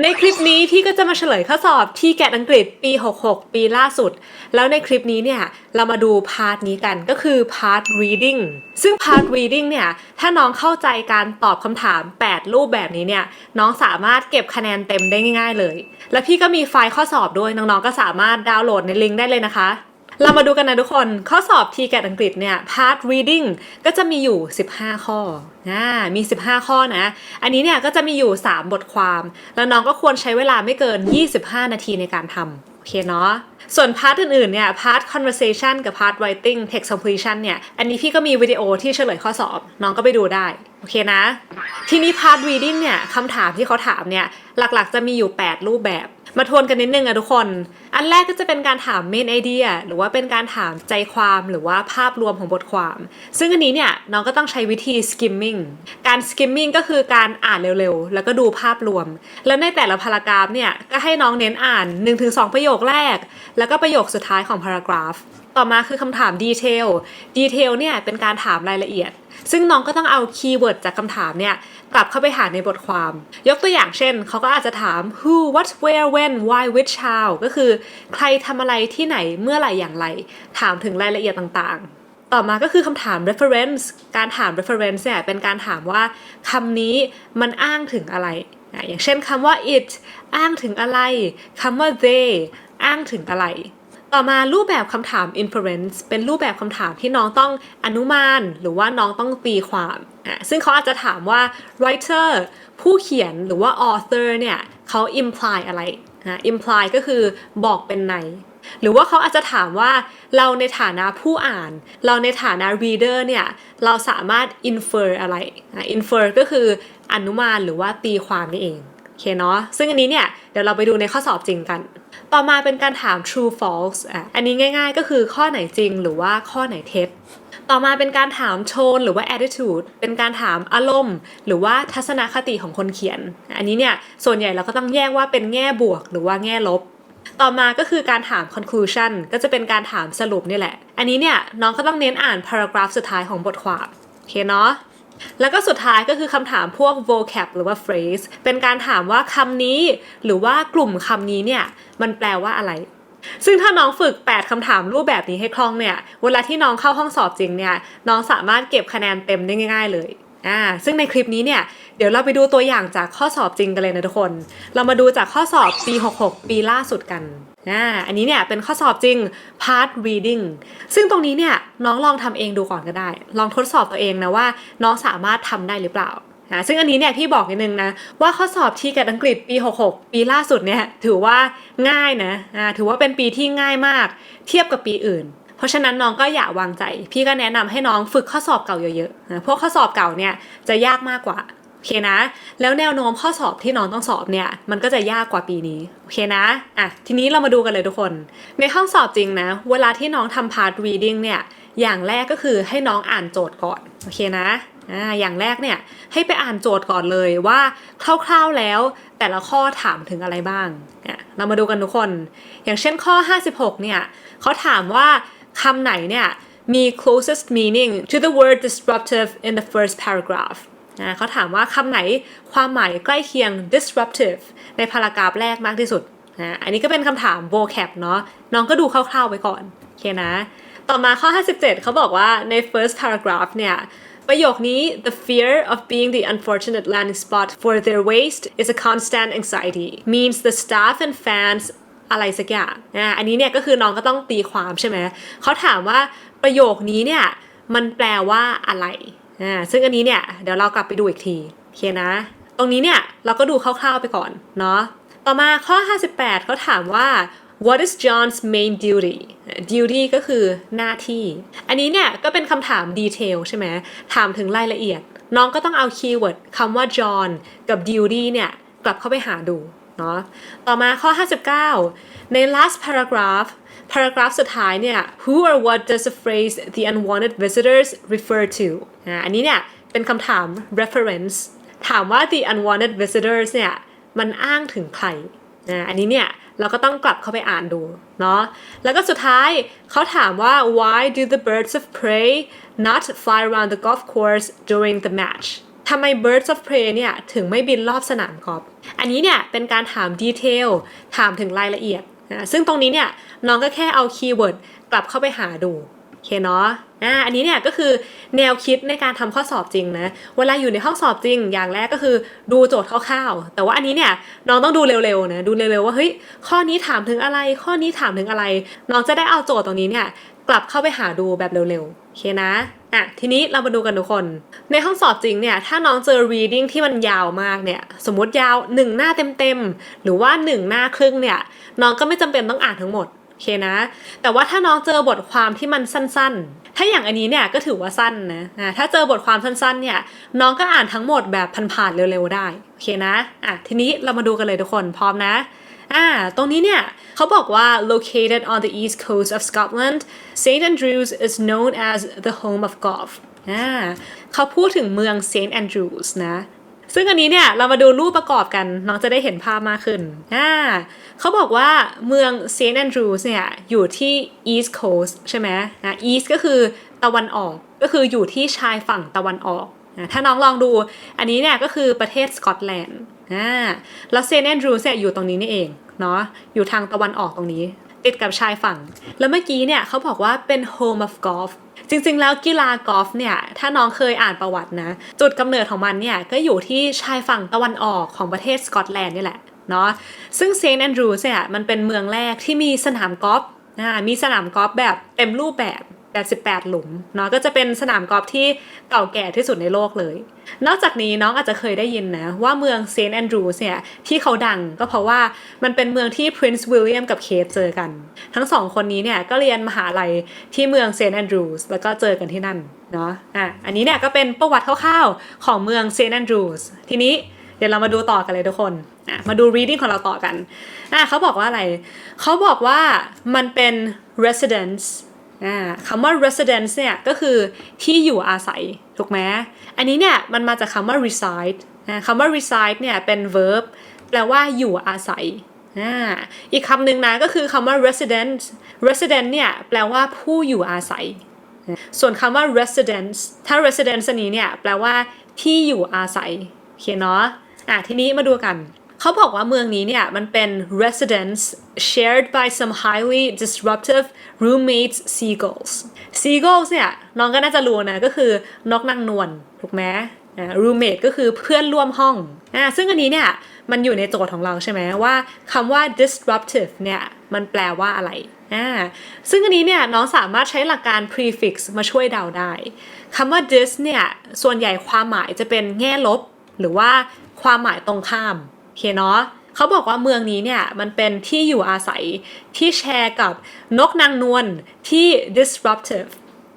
ในคลิปนี้พี่ก็จะมาเฉลยข้อสอบที่แกดอังกฤษปี 66 ปีล่าสุด แล้วในคลิปนี้เนี่ยเรามาดูพาร์ทนี้กันก็คือพาร์ท reading ซึ่งพาร์ท reading เนี่ยถ้าน้องเข้าใจการตอบคำถาม 8 รูปแบบนี้เนี่ยน้องสามารถเก็บคะแนนเต็มได้ง่าย ๆ เลย และพี่ก็มีไฟล์ข้อสอบด้วยน้องๆก็สามารถดาวน์โหลดในลิงก์ได้เลยนะคะ เรามาดูกันนะทุกคน ข้อสอบทีแกดอังกฤษเนี่ย part reading ก็จะมีอยู่ 15 ข้ออ่ามี 15 ข้อนะ อันนี้เนี่ยก็จะมีอยู่ 3 บทความ แล้วน้องก็ควรใช้เวลาไม่เกิน 25 นาทีในการทำโอเคเนาะส่วนพาร์ทอื่นๆเนี่ยพาร์ท conversation กับพาร์ท writing text completion เนี่ย อันนี้พี่ก็มีวิดีโอที่เฉลยข้อสอบ น้องก็ไปดูได้ โอเคนะ ทีนี้ part reading เนี่ยคำถามที่เขาถามเนี่ย หลักๆจะมีอยู่ 8 รูปแบบ มาทวนกันนิดนึงอะทุกคน อันแรกก็จะเป็นการถาม main idea หรือว่าเป็นการถามใจความหรือว่าภาพรวมของบทความ ซึ่งอันนี้เนี่ย น้องก็ต้องใช้วิธี skimming การ skimming ก็คือการอ่านเร็วๆ แล้วก็ดูภาพรวม แล้วในแต่ละพารากราฟเนี่ย ก็ให้น้องเน้นอ่าน 1-2 ประโยคแรก แล้วก็ประโยคสุดท้ายของพารากราฟต่อมาคือคำถาม detail detail เนี่ยเป็นการถามรายละเอียด ซึ่งน้องก็ต้องเอาคีย์เวิร์ดจากคำถามเนี่ยกลับเข้าไปหาในบทความ ยกตัวอย่างเช่น เขาก็อาจจะถาม who what where when why which how ก็คือ ใครทำอะไรที่ไหนเมื่อไหร่อย่างไร ถามถึงรายละเอียดต่างๆ ต่อมาก็คือคำถาม reference การถาม reference เนี่ยเป็นการถามว่าคำนี้มันอ้างถึงอะไรอะอย่างเช่นคำว่า it อ้างถึงอะไรคำว่า they อ้างถึงอะไร ต่อมารูปแบบคำถาม inference เป็นรูปแบบคำถามที่น้องต้องอนุมาน หรือว่าน้องต้องตีความอะซึ่งเขาอาจจะถามว่า writer ผู้เขียนหรือว่า author เนี่ยเขา imply อะไรนะ imply ก็คือบอกเป็นใน หรือว่าเขาอาจจะถามว่าเราในฐานะผู้อ่าน เราในฐานะ reader เนี่ยเราสามารถ infer อะไรอะ infer ก็คืออนุมานหรือว่าตีความนี่เองโอเคเนาะซึ่งอันนี้เนี่ยเดี๋ยวเราไปดูในข้อสอบจริงกัน ต่อมาเป็นการถาม true false อะอันนี้ง่ายๆ ก็คือข้อไหนจริงหรือว่าข้อไหนเท็จ ต่อมาเป็นการถาม tone หรือว่า attitude เป็นการถามอารมณ์ หรือว่าทัศนคติของคนเขียน อันนี้เนี่ยส่วนใหญ่เราก็ต้องแยกว่าเป็นแง่บวกหรือว่าแง่ลบต่อมาก็คือการถาม conclusion ก็จะเป็นการถามสรุปนี่แหละ อันนี้เนี่ยน้องก็ต้องเน้นอ่าน paragraph สุดท้ายของบทความ โอเคเนาะ แล้วก็สุดท้ายก็คือคำถามพวก vocab หรือว่า phrase เป็นการถามว่าคำนี้ หรือว่ากลุ่มคำนี้เนี่ย มันแปลว่าอะไร ซึ่งถ้าน้องฝึก 8 คำถามรูปแบบนี้ให้คล่องเนี่ย เวลาที่น้องเข้าห้องสอบจริงเนี่ย น้องสามารถเก็บคะแนนเต็มได้ง่าย ๆ เลย อ่า ซึ่งในคลิปนี้เนี่ย เดี๋ยวเราไปดูตัวอย่างจากข้อสอบจริงกันเลยนะทุกคน เรามาดูจากข้อสอบปี 66 ปีล่าสุดกัน อ่าอันนี้เนี่ยเป็นข้อสอบจริง part reading ซึ่งตรงนี้เนี่ยน้องลองทำเองดูก่อนก็ได้ ลองทดสอบตัวเองนะว่าน้องสามารถทำได้หรือเปล่าซึ่งอันนี้เนี่ยพี่บอกนิดนึงนะว่าข้อสอบที่กัดอังกฤษปี 66 ปีล่าสุดเนี่ยถือว่าง่ายนะถือว่าเป็นปีที่ง่ายมากเทียบกับปีอื่น เพราะฉะนั้นน้องก็อย่าวางใจ พี่ก็แนะนำให้น้องฝึกข้อสอบเก่าเยอะๆนะพวกข้อสอบเก่าเนี่ยจะยากมากกว่า โอเคนะ แล้วแนวโน้มข้อสอบที่น้องต้องสอบเนี่ย มันก็จะยากกว่าปีนี้ โอเคนะ อะ ทีนี้เรามาดูกันเลยทุกคน ในห้องสอบจริงนะ เวลาที่น้องทำ part reading เนี่ย อย่างแรกก็คือให้น้องอ่านโจทย์ก่อน โอเคนะ อ่า อย่างแรกเนี่ย ให้ไปอ่านโจทย์ก่อนเลยว่าคร่าวๆแล้วแต่ละข้อถามถึงอะไรบ้างเนี่ยเรามาดูกันทุกคน อย่างเช่นข้อ 56 เนี่ยเขาถามว่าคำไหนเนี่ยมี closest meaning to the word disruptive in the first paragraph นะเขาถามว่าคำไหนความหมายใกล้เคียง disruptive ในพารากราฟแรกมากที่สุดนะอันนี้ก็เป็นคำถาม vocab เนาะน้องก็ดูคร่าวๆไว้ก่อนโอเคนะ ต่อมาข้อ 57 เขาบอกว่าใน first paragraph เนี่ยประโยคนี้ the fear of being the unfortunate landing spot for their waste is a constant anxiety means the staff and fans อะไรสักอย่างนะอันนี้เนี่ยก็คือน้องก็ต้องตีความใช่ไหมเขาถามว่าประโยคนี้เนี่ยมันแปลว่าอะไร อ่าซึ่งอันนี้เนี่ยเดี๋ยวเรากลับไปดูอีกทีโอเคนะ ตรงนี้เนี่ยเราก็ดูคร่าวๆไปก่อนเนาะต่อมาข้อ 58เขาถามว่า what is John's main duty duty ก็คือหน้าที่ อันนี้เนี่ยก็เป็นคำถามดีเทลใช่ไหมถามถึงรายละเอียด น้องก็ต้องเอาคีย์เวิร์ดคำว่า John กับ duty เนี่ยกลับเข้าไปหาดูเนาะต่อมาข้อ 59 ใน last paragraph paragraph สุดท้ายเนี่ย who or what does the phrase the unwanted visitors refer to อ่าอันนี้เนี่ยเป็นคำถาม reference ถามว่า the unwanted visitors เนี่ยมันอ้างถึงใครอ่าอันนี้เนี่ยเราก็ต้องกลับเข้าไปอ่านดูเนาะแล้วก็สุดท้ายเขาถามว่า why do the birds of prey not fly around the golf course during the match ทำไม birds of prey เนี่ยถึงไม่บินรอบสนามกอล์ฟอันนี้เนี่ยเป็นการถามดีเทลถามถึงรายละเอียด นะซึ่งตรงนี้เนี่ยน้องก็แค่เอาคีย์เวิร์ดกลับเข้าไปหาดูโอเคเนาะอ่าอันนี้เนี่ยก็คือแนวคิดในการทำข้อสอบจริงนะเวลาอยู่ในห้องสอบจริง อย่างแรกก็คือดูโจทย์คร่าวๆ แต่ว่าอันนี้เนี่ยน้องต้องดูเร็วๆนะดูเร็วๆว่าเฮ้ยข้อนี้ถามถึงอะไร ข้อนี้ถามถึงอะไร น้องจะได้เอาโจทย์ตรงนี้เนี่ย กลับเข้าไปหาดูแบบเร็วๆโอเคนะอะทีนี้เรามาดูกันทุกคน ในห้องสอบจริงเนี่ย ถ้าน้องเจอ reading ที่มันยาวมากเนี่ย สมมติยาวหนึ่งหน้าเต็มๆ หรือว่าหนึ่งหน้าครึ่งเนี่ย น้องก็ไม่จำเป็นต้องอ่านทั้งหมดโอเคนะ แต่ว่าถ้าน้องเจอบทความที่มันสั้นๆ ถ้าอย่างอันนี้เนี่ยก็ถือว่าสั้นนะอ่าถ้าเจอบทความสั้นๆเนี่ย น้องก็อ่านทั้งหมดแบบผ่านๆเร็วๆได้โอเคนะอะทีนี้เรามาดูกันเลยทุกคนพร้อมนะ อ่าตรงนี้เนี่ยเขาบอกว่า located on the east coast of Scotland St Andrews is known as the home of golf อ่าเขาพูดถึงเมือง St Andrews นะซึ่งอันนี้เนี่ยเรามาดูรูปประกอบกันน้องจะได้เห็นภาพมากขึ้นอ่าเขาบอกว่าเมือง St Andrews เนี่ยอยู่ที่ east coast ใช่ไหมนะ east ก็คือตะวันออก ก็คืออยู่ที่ชายฝั่งตะวันออก ถ้าน้องลองดูอันนี้เนี่ยก็คือประเทศสกอตแลนด์อ่าแล้วเซนแอนดรูว์เนี่ยอยู่ตรงนี้นี่เองเนาะอยู่ทางตะวันออกตรงนี้ ติดกับชายฝั่ง แล้วเมื่อกี้เนี่ยเขาบอกว่าเป็น home of golf จริงๆ แล้วกีฬากอล์ฟเนี่ย ถ้าน้องเคยอ่านประวัตินะ จุดกำเนิดของมันเนี่ย ก็อยู่ที่ชายฝั่งตะวันออกของประเทศสกอตแลนด์นี่แหละเนาะซึ่งเซนต์แอนดรูว์เนี่ย มันเป็นเมืองแรกที่มีสนามกอล์ฟมีสนามกอล์ฟแบบเต็มรูปแบบ 88 หลุมเนาะก็จะเป็นสนามกอล์ฟที่เก่าแก่ที่สุดในโลกเลย นอกจากนี้น้องอาจจะเคยได้ยินนะ ว่าเมืองเซนต์แอนดรูว์เนี่ย ที่เขาดังก็เพราะว่ามันเป็นเมืองที่ Prince William กับเคทเจอกัน ทั้งสองคนนี้เนี่ย ก็เรียนมหาลัยที่เมืองเซนต์แอนดรูว์แล้วก็เจอกันที่นั่นเนาะอะอันนี้เนี่ยก็เป็นประวัติคร่าวๆของเมืองเซนต์แอนดรูว์ทีนี้เดี๋ยวเรามาดูต่อกันเลยทุกคนอะมาดู reading ของเราต่อกันอะเขาบอกว่าอะไรเขาบอกว่ามันเป็น residence คำว่า residence เนี่ยก็คือที่อยู่อาศัย ถูกไหมอันนี้เนี่ยมันมาจากคำว่า reside คำว่า reside เนี่ยเป็น verb แปลว่าอยู่อาศัย อีกคำหนึ่งนะก็คือคำว่า resident resident เนี่ยแปลว่าผู้อยู่อาศัย ส่วนคำว่า residence ถ้า residence นี้เนี่ยแปลว่าที่อยู่อาศัยโอเคเนาะอะทีนี้มาดูกัน เขาบอกว่าเมืองนี้เนี่ย มันเป็น residence shared by some highly disruptive roommates seagulls seagulls เนี่ย น้องก็น่าจะรู้นะ ก็คือนกนางนวลถูกไหมอ่า roommate ก็คือเพื่อนร่วมห้องอ่าซึ่งอันนี้เนี่ย มันอยู่ในโจทย์ของเราใช่ไหมว่าคำว่า disruptive เนี่ย มันแปลว่าอะไรอ่าซึ่งอันนี้เนี่ยน้องสามารถใช้หลักการ prefix มาช่วยเดาได้คำว่า dis เนี่ย ส่วนใหญ่ความหมายจะเป็นแง่ลบ หรือว่าความหมายตรงข้าม เคเนาะเขาบอกว่าเมืองนี้เนี่ยมันเป็นที่อยู่อาศัยที่แชร์กับนกนางนวลที่ disruptive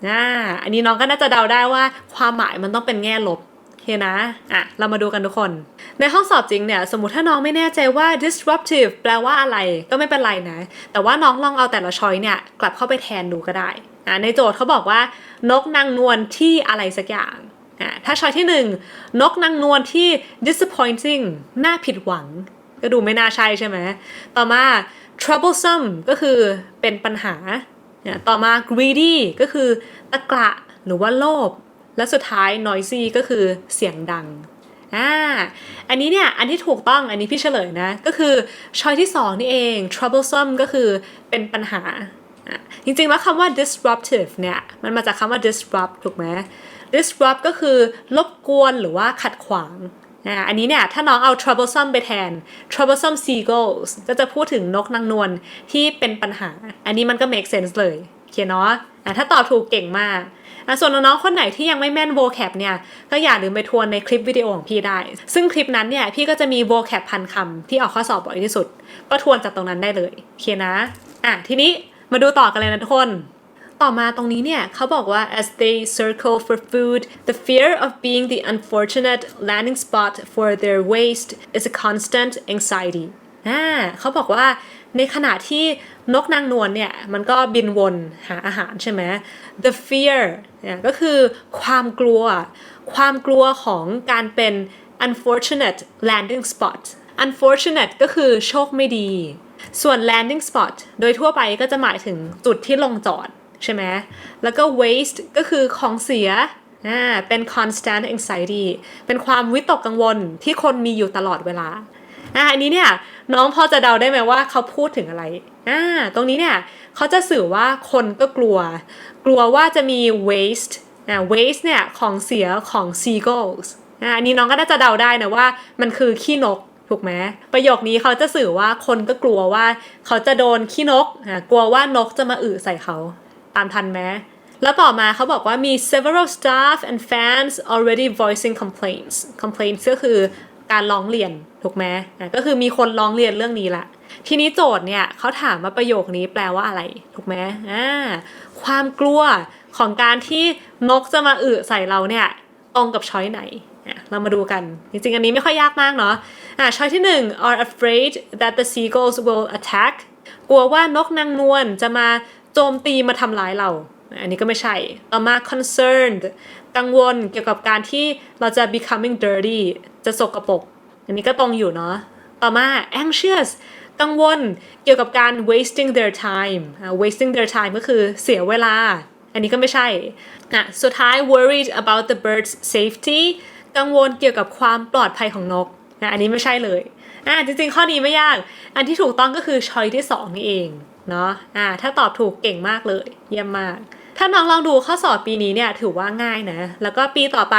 อ่าอันนี้น้องก็น่าจะเดาได้ว่าความหมายมันต้องเป็นแง่ลบเคนะอะเรามาดูกันทุกคน ในห้องสอบจริงเนี่ย สมมติถ้าน้องไม่แน่ใจว่า disruptive แปลว่าอะไรก็ไม่เป็นไรนะ แต่ว่าน้องลองเอาแต่ละช้อยเนี่ย กลับเข้าไปแทนดูก็ได้อ่าในโจทย์เขาบอกว่านกนางนวลที่อะไรสักอย่าง อะถ้าช้อยที่หนึ่งนกนางนวลที่ disappointing น่าผิดหวัง ก็ดูไม่น่าใช่ใช่ไหม ต่อมา troublesome ก็คือเป็นปัญหา ต่อมา greedy ก็คือตะกระหรือว่าโลภ และสุดท้าย noisy ก็คือเสียงดังอ่าอันนี้เนี่ย อันที่ถูกต้องอันนี้พี่เฉลยนะ ก็คือช้อยที่สองนี่เอง troublesome ก็คือเป็นปัญหา จริงๆแล้วคำว่า disruptive เนี่ย มันมาจากคำว่า disrupt ถูกไหม disrupt ก็คือรบกวนหรือว่าขัดขวางอ่าอันนี้เนี่ยถ้าน้องเอา troublesome ไปแทน troublesome seagulls ก็จะพูดถึงนกนางนวลที่เป็นปัญหา อันนี้มันก็ make sense เลยโอเคเนาะถ้าตอบถูกเก่งมากส่วนน้องๆคนไหนที่ยังไม่แม่น vocab เนี่ยก็อย่าลืมไปทวนในคลิปวิดีโอของพี่ได้ ซึ่งคลิปนั้นเนี่ยพี่ก็จะมี vocab พันคำที่ออกข้อสอบบ่อยที่สุด ก็ทวนจากตรงนั้นได้เลยโอเคนะอะทีนี้มาดูต่อกันเลยนะทุกคน ต่อมาตรงนี้เนี่ยเขาบอกว่า as they circle for food the fear of being the unfortunate landing spot for their waste is a constant anxiety อ่าเขาบอกว่าในขณะที่นกนางนวลเนี่ย มันก็บินวนหาอาหารใช่ไหม the fear เนี่ยก็คือความกลัว ความกลัวของการเป็น unfortunate landing spot unfortunate ก็คือโชคไม่ดี ส่วน landing spot โดยทั่วไปก็จะหมายถึงจุดที่ลงจอด ใช่ไหมแล้วก็ waste ก็คือของเสียอ่าเป็น constant anxiety เป็นความวิตกกังวลที่คนมีอยู่ตลอดเวลาอ่าอันนี้เนี่ยน้องพอจะเดาได้ไหมว่าเขาพูดถึงอะไรอ่าตรงนี้เนี่ยเขาจะสื่อว่าคนก็กลัว กลัวว่าจะมี waste อ่า waste เนี่ยของเสียของ seagulls อันนี้น้องก็น่าจะเดาได้นะว่ามันคือขี้นกถูกไหมประโยคนี้เขาจะสื่อว่าคนก็กลัวว่าเขาจะโดนขี้นกอ่ากลัวว่านกจะมาอึใส่เขา ตามทันไหมแล้วต่อมาเขาบอกว่ามี several staff and fans already voicing complaints complaints ก็คือการร้องเรียนถูกไหมก็คือมีคนร้องเรียนเรื่องนี้ละทีนี้โจทย์เนี่ยเขาถามว่าประโยคนี้แปลว่าอะไรถูกไหมอ่าความกลัวของการที่นกจะมาอึใส่เราเนี่ยตรงกับช้อยไหนเรามาดูกัน จริงๆ อันนี้ไม่ค่อยยากมากเนาะอ่าช้อยที่หนึ่ง are afraid that the seagulls will attack กลัวว่านกนางนวลจะมา โจมตีมาทำร้ายเรา อันนี้ก็ไม่ใช่ต่อมา concerned กังวลเกี่ยวกับการที่เราจะ becoming dirty จะสกปรกอันนี้ก็ตรงอยู่เนาะต่อมา anxious กังวลเกี่ยวกับการ wasting their time อ่า wasting their time ก็คือเสียเวลา อันนี้ก็ไม่ใช่อะสุดท้าย worried about the bird's safety กังวลเกี่ยวกับความปลอดภัยของนกนะอันนี้ไม่ใช่เลยอะจริงๆ ข้อนี้ไม่ยาก อันที่ถูกต้องก็คือช้อยที่ 2 นี่เอง เนาะอ่าถ้าตอบถูกเก่งมากเลย เยี่ยมมาก ถ้าน้องลองดูข้อสอบปีนี้เนี่ยถือว่าง่ายนะ แล้วก็ปีต่อไป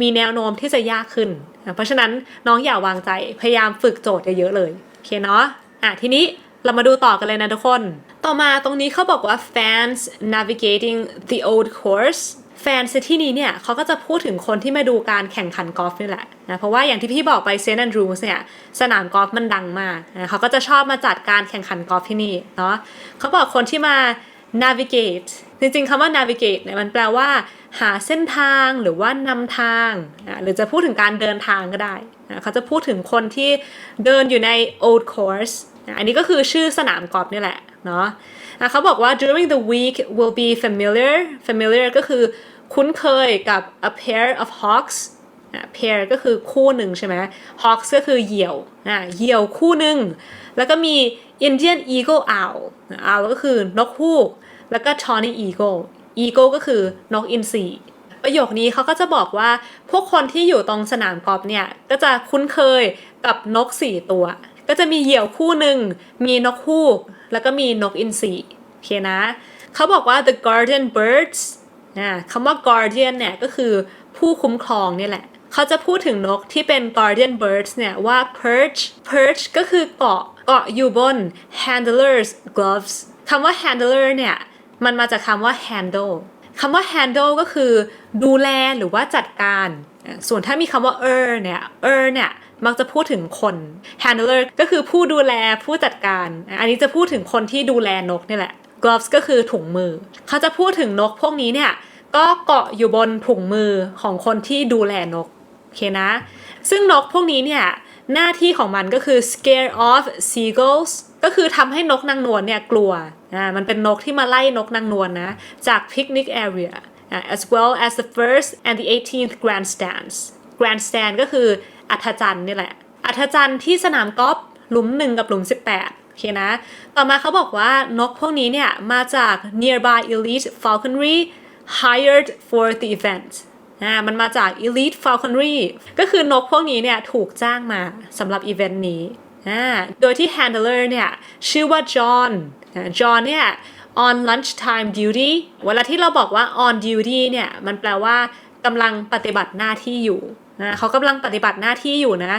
มีแนวโน้มที่จะยากขึ้นอะเพราะฉะนั้นน้องอย่าวางใจพยายามฝึกโจทย์เยอะๆเลยโอเคเนาะอะทีนี้เรามาดูต่อกันเลยนะทุกคน ต่อมาตรงนี้เขาบอกว่า fans navigating the old course แฟนในที่นี้เนี่ยเขาก็จะพูดถึงคนที่มาดูการแข่งขันกอล์ฟนี่แหละนะเพราะว่าอย่างที่พี่บอกไปเซนต์แอนดรูสเนี่ยสนามกอล์ฟมันดังมากนะเขาก็จะชอบมาจัดการแข่งขันกอล์ฟที่นี่เนาะเขาบอกคนที่มา navigate จริงๆคำว่า navigate เนี่ยมันแปลว่าหาเส้นทางหรือว่านำทางนะหรือจะพูดถึงการเดินทางก็ได้นะเขาจะพูดถึงคนที่เดินอยู่ใน old course นะอันนี้ก็คือชื่อสนามกอล์ฟนี่แหละเนาะ เขาบอกว่า during the week will be familiar familiar ก็คือคุ้นเคยกับ a pair of hawks อะ pair ก็คือคู่หนึ่งใช่ไหม hawks ก็คือเหยี่ยวอะเหยี่ยวคู่หนึ่ง แล้วก็มี Indian eagle owl owl ก็คือนกฮูก แล้วก็ tawny eagle eagle ก็คือนกอินทรีประโยคนี้เขาก็จะบอกว่าพวกคนที่อยู่ตรงสนามกอล์ฟเนี่ย ก็จะคุ้นเคยกับนกสี่ตัว ก็จะมีเหยี่ยวคู่หนึ่ง มีนกฮูก แล้วก็มีนกอินทรีโอเคนะ เขาบอกว่า the guardian birds นะคำว่า guardian เนี่ยก็คือผู้คุ้มครองเนี่ยแหละ เขาจะพูดถึงนกที่เป็น guardian birds เนี่ยว่า perch perch ก็คือเกาะเกาะอยู่บน handlers gloves คำว่า handler เนี่ยมันมาจากคำว่า handle คำว่า handle ก็คือดูแลหรือว่าจัดการ ส่วนถ้ามีคำว่า er เนี่ย er เนี่ย มักจะพูดถึงคน handler ก็คือผู้ดูแลผู้จัดการ อันนี้จะพูดถึงคนที่ดูแลนกนี่แหละ gloves ก็คือถุงมือ เขาจะพูดถึงนกพวกนี้เนี่ย ก็เกาะอยู่บนถุงมือของคนที่ดูแลนก โอเคนะ ซึ่งนกพวกนี้เนี่ย หน้าที่ของมันก็คือ scare off seagulls ก็คือทำให้นกนางนวลเนี่ยกลัวอ่ามันเป็นนกที่มาไล่นกนางนวลนะจาก picnic area as well as the first and the 18th grandstands grandstand ก็คือ อัธจันทร์นี่แหละ อัธจันทร์ที่สนามกอล์ฟหลุมหนึ่งกับหลุม 18โอเคนะ ต่อมาเขาบอกว่านกพวกนี้เนี่ยมาจาก nearby elite falconry hired for the event อ่ามันมาจาก elite falconry ก็คือนกพวกนี้เนี่ยถูกจ้างมาสำหรับอีเวนต์นี้อ่าโดยที่ handler เนี่ยชื่อว่า John อ่า John เนี่ย on lunchtime duty เวลาที่เราบอกว่า on duty เนี่ย มันแปลว่ากำลังปฏิบัติหน้าที่อยู่ นะเขากำลังปฏิบัติหน้าที่อยู่นะ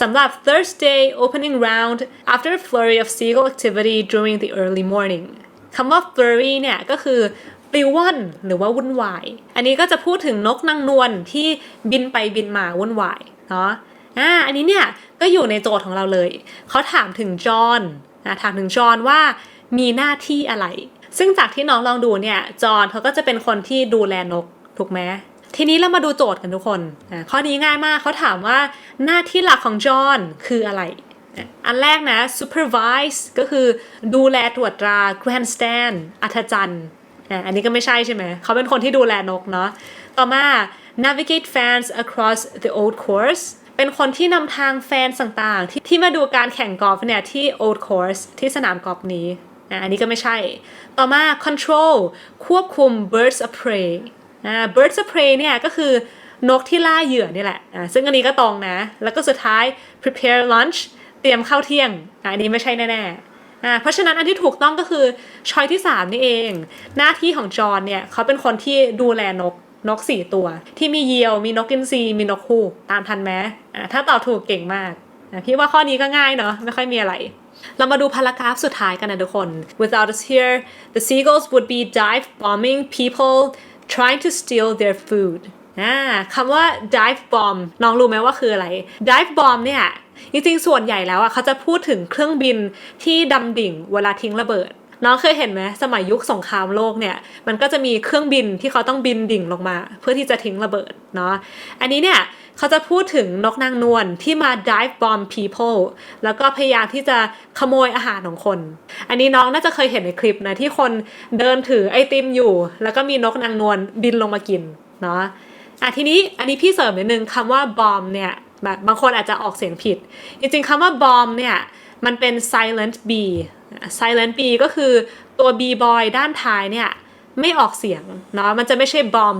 สำหรับ Thursday opening round after a flurry of seagull activity during the early morning คำว่า flurry เนี่ยก็คือปลิวว่อนหรือว่าวุ่นวาย อันนี้ก็จะพูดถึงนกนางนวลที่บินไปบินมาวุ่นวายเนาะอ่าอันนี้เนี่ยก็อยู่ในโจทย์ของเราเลย เขาถามถึงจอห์นนะถามถึงจอห์นว่ามีหน้าที่อะไร ซึ่งจากที่น้องลองดูเนี่ยจอห์นเขาก็จะเป็นคนที่ดูแลนกถูกไหม ทีนี้เรามาดูโจทย์กันทุกคนข้อนี้ง่ายมากเขาถามว่าหน้าที่หลักของจอห์นคืออะไรอันแรกนะ supervise ก็คือดูแลตรวจตรา grandstand อัธจันทร์อันนี้ก็ไม่ใช่ใช่ไหม เขาเป็นคนที่ดูแลนกเนาะ ต่อมา navigate fans across the old course เป็นคนที่นำทางแฟนต่างๆ ที่ที่มาดูการแข่งกอล์ฟเนี่ยที่ old course ที่สนามกอล์ฟนี้ อันนี้ก็ไม่ใช่ ต่อมา control ควบคุม birds of prey อ่า birds of prey เนี่ยก็คือนกที่ล่าเหยื่อนี่แหละอ่าซึ่งอันนี้ก็ตรงนะ แล้วก็สุดท้าย prepare lunch เตรียมข้าวเที่ยงอ่าอันนี้ไม่ใช่แน่ๆอ่าเพราะฉะนั้นอันที่ถูกต้องก็คือชอยที่ 3 นี่เอง หน้าที่ของจอห์นเนี่ยเขาเป็นคนที่ดูแลนกนกสี่ตัว ที่มีเหยี่ยว มีนกอินทรีมีนกฮูกตามทันไหมอ่าถ้าตอบถูกเก่งมากพี่ว่าข้อนี้ก็ง่ายเนาะไม่ค่อยมีอะไร เรามาดูพารากราฟสุดท้ายกันนะทุกคน Without us here the seagulls would be dive bombing people trying to steal their food อ่าคำว่า dive bomb น้องรู้ไหมว่าคืออะไร dive bomb เนี่ยจริงๆส่วนใหญ่แล้วอะเขาจะพูดถึงเครื่องบินที่ดำดิ่งเวลาทิ้งระเบิด น้องเคยเห็นไหมสมัยยุคสงครามโลกเนี่ย มันก็จะมีเครื่องบินที่เขาต้องบินดิ่งลงมา เพื่อที่จะทิ้งระเบิดเนาะอันนี้เนี่ยเขาจะพูดถึงนกนางนวลที่มา dive bomb people แล้วก็พยายามที่จะขโมยอาหารของคน อันนี้น้องน่าจะเคยเห็นในคลิปนะที่คนเดินถือไอติมอยู่ แล้วก็มีนกนางนวลบินลงมากินเนาะอะทีนี้อันนี้พี่เสริมนิดนึงคำว่า bomb เนี่ยแบบบางคนอาจจะออกเสียงผิด จริงๆคำว่า bomb เนี่ยมันเป็น silent b silent b ก็คือตัว b boy ด้านท้ายเนี่ยไม่ออกเสียงเนาะมันจะไม่ใช่ bomb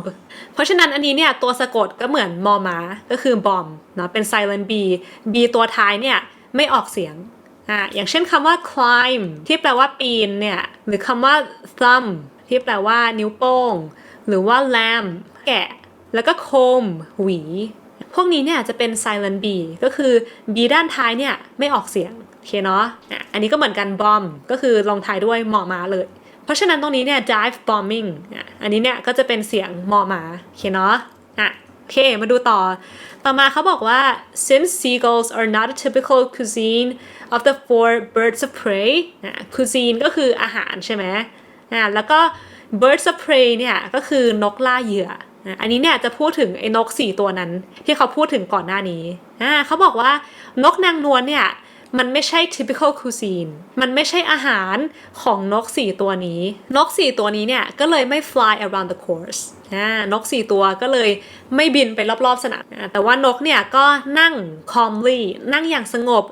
เพราะฉะนั้นอันนี้เนี่ยตัวสะกดก็เหมือนมอมาก็คือ bomb เนาะเป็น silent b b ตัวท้ายเนี่ยไม่ออกเสียงอะอย่างเช่นคำว่า climb ที่แปลว่าปีนเนี่ยหรือคำว่า thumb ที่แปลว่านิ้วโป้ง หรือว่า lamb แกะ แล้วก็ comb หวี พวกนี้เนี่ยจะเป็น silent b ก็คือ b ด้านท้ายเนี่ยไม่ออกเสียง โอเคเนาะอะอันนี้ก็เหมือนกัน bomb ก็คือลองทายด้วยหมอมาเลย เพราะฉะนั้นตรงนี้เนี่ย dive bombing อะอันนี้เนี่ยก็จะเป็นเสียงหมอมาโอเคเนาะอะโอเคมาดูต่อ ต่อมาเขาบอกว่า since seagulls are not a typical cuisine of the four birds of prey อะ cuisine ก็คืออาหารใช่ไหมอะแล้วก็ birds of prey เนี่ยก็คือนกล่าเหยื่ออะอันนี้เนี่ยจะพูดถึงไอ้นกสี่ตัวนั้น ที่เขาพูดถึงก่อนหน้านี้อ่าเขาบอกว่านกนางนวลเนี่ย มันไม่ใช่ typical cuisine มันไม่ใช่อาหารของนกสี่ตัวนี้ นกสี่ตัวนี้เนี่ยก็เลยไม่ fly around the course อ่านกสี่ตัวก็เลยไม่บินไปรอบๆสนามแต่ว่านกเนี่ยก็นั่ง calmly นั่งอย่างสงบ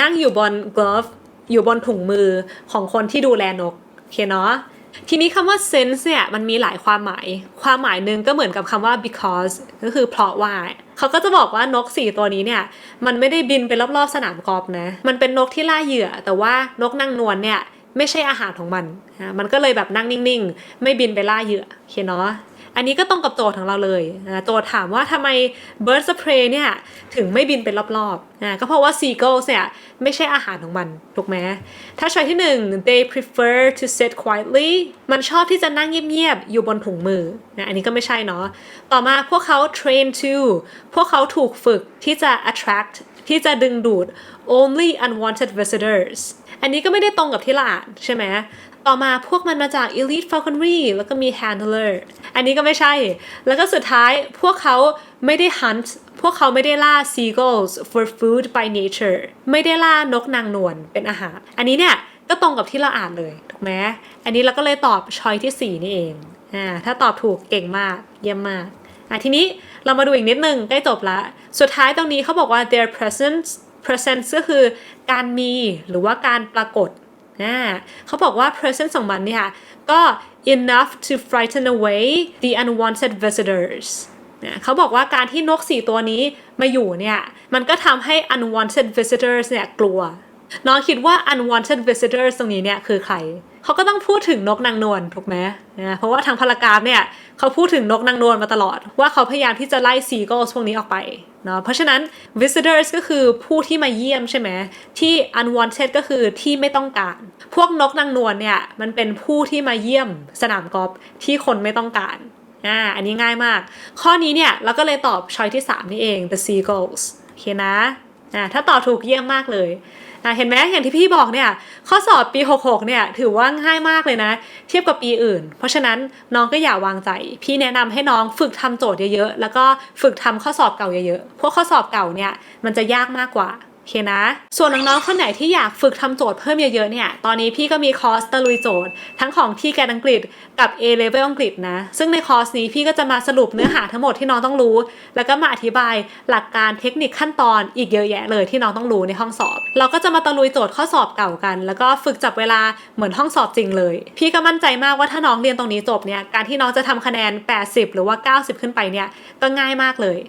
นั่งอยู่บน glove อยู่บนถุงมือของคนที่ดูแลนกโอเคเนาะ ทีนี้คำว่า sense เนี่ยมันมีหลายความหมาย ความหมายหนึ่งก็เหมือนกับคำว่า because ก็คือเพราะว่าเขาก็จะบอกว่านกสี่ตัวนี้เนี่ย มันไม่ได้บินไปรอบๆสนามกอล์ฟนะ มันเป็นนกที่ล่าเหยื่อ แต่ว่านกนางนวลเนี่ยไม่ใช่อาหารของมัน มันก็เลยแบบนั่งนิ่งๆ ไม่บินไปล่าเหยื่อโอเคเนาะ อันนี้ก็ตรงกับโจทย์ของเราเลยนะโจทย์ถามว่าทำไม birds of prey เนี่ยถึงไม่บินไปรอบๆนะก็เพราะว่า seagulls เนี่ยไม่ใช่อาหารของมัน ถูกไหมถ้าช้อยที่หนึ่ง they prefer to sit quietly มันชอบที่จะนั่งเงียบๆ อยู่บนถุงมือนะอันนี้ก็ไม่ใช่เนาะต่อมาพวกเขา train to พวกเขาถูกฝึกที่จะ attract ที่จะดึงดูด only unwanted visitors อันนี้ก็ไม่ได้ตรงกับที่เราอ่านใช่ไหม ต่อมาพวกมันมาจาก elite falconry แล้วก็มี handler อันนี้ก็ไม่ใช่ แล้วก็สุดท้ายพวกเขาไม่ได้ hunt พวกเขาไม่ได้ล่า seagulls for food by nature ไม่ได้ล่านกนางนวลเป็นอาหาร อันนี้เนี่ยก็ตรงกับที่เราอ่านเลยถูกไหมอันนี้เราก็เลยตอบช้อยที่ 4 นี่เองอ่าถ้าตอบถูกเก่งมากเยี่ยมมากอะทีนี้เรามาดูอีกนิดนึงใกล้จบละ สุดท้ายตรงนี้เขาบอกว่า their presence presence ก็คือการมีหรือว่าการปรากฏ นะเขาบอกว่า present ของมันเนี่ยก็ enough to frighten away the unwanted visitors นะเขาบอกว่าการที่นกสี่ตัวนี้มาอยู่เนี่ย มันก็ทำให้ unwanted visitors เนี่ยกลัว น้องคิดว่า unwanted visitors ตรงนี้เนี่ยคือใคร เขาก็ต้องพูดถึงนกนางนวลถูกไหมนะเพราะว่าทางพารากราฟเนี่ยเขาพูดถึงนกนางนวลมาตลอด ว่าเขาพยายามที่จะไล่ seagulls พวกนี้ออกไปเนาะเพราะฉะนั้น visitors ก็คือผู้ที่มาเยี่ยมใช่ไหมที่ unwanted ก็คือที่ไม่ต้องการ พวกนกนางนวลเนี่ยมันเป็นผู้ที่มาเยี่ยมสนามกอล์ฟที่คนไม่ต้องการอ่าอันนี้ง่ายมาก ข้อนี้เนี่ยเราก็เลยตอบช้อยที่ 3 นี่เอง the seagulls โอเคนะอ่าถ้าตอบถูกเยี่ยมมากเลย เห็นไหมอย่างที่พี่บอกเนี่ยข้อสอบปี 66 เนี่ยถือว่าง่ายมากเลยนะ เทียบกับปีอื่น เพราะฉะนั้นน้องก็อย่าวางใจ พี่แนะนำให้น้องฝึกทำโจทย์เยอะๆ แล้วก็ฝึกทำข้อสอบเก่าเยอะๆ พวกข้อสอบเก่าเนี่ยมันจะยากมากกว่า อเคนะ ส่วนน้องๆคนไหนที่อยากฝึกทำโจทย์เพิ่มเยอะๆเนี่ย ตอนนี้พี่ก็มีคอร์สตะลุยโจทย์ ทั้งของที่แกนอังกฤษกับ A level อังกฤษนะ ซึ่งในคอร์สนี้พี่ก็จะมาสรุปเนื้อหาทั้งหมดที่น้องต้องรู้ แล้วก็มาอธิบายหลักการเทคนิคขั้นตอนอีกเยอะแยะเลยที่น้องต้องรู้ในห้องสอบ เราก็จะมาตะลุยโจทย์ข้อสอบเก่ากัน แล้วก็ฝึกจับเวลาเหมือนห้องสอบจริงเลย พี่ก็มั่นใจมากว่าถ้าน้องเรียนตรงนี้จบเนี่ย การที่น้องจะทำคะแนน 80 หรือว่า 90 ขึ้นไปเนี่ย ก็ง่ายมากเลย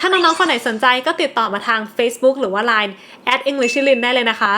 ถ้าน้องๆคนไหนสนใจก็ติดต่อมาทาง Facebook หรือว่า Line at English ได้เลยนะคะ